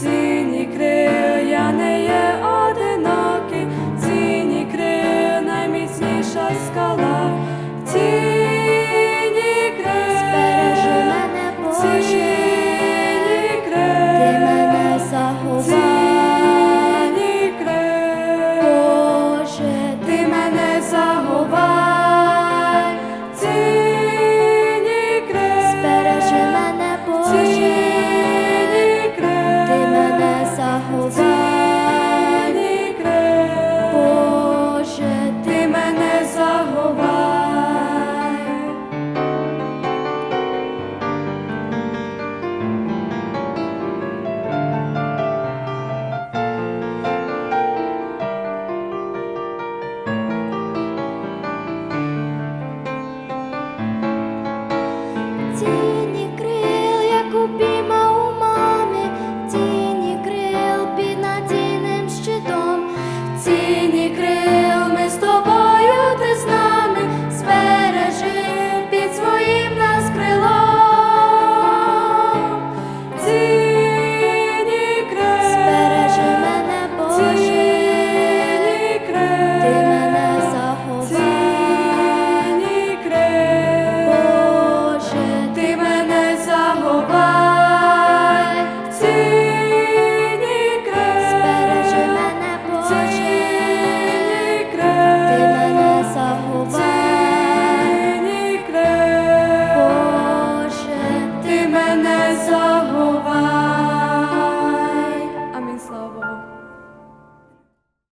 ціні крил, я не є одинокий, ціні крил найміцніша скала.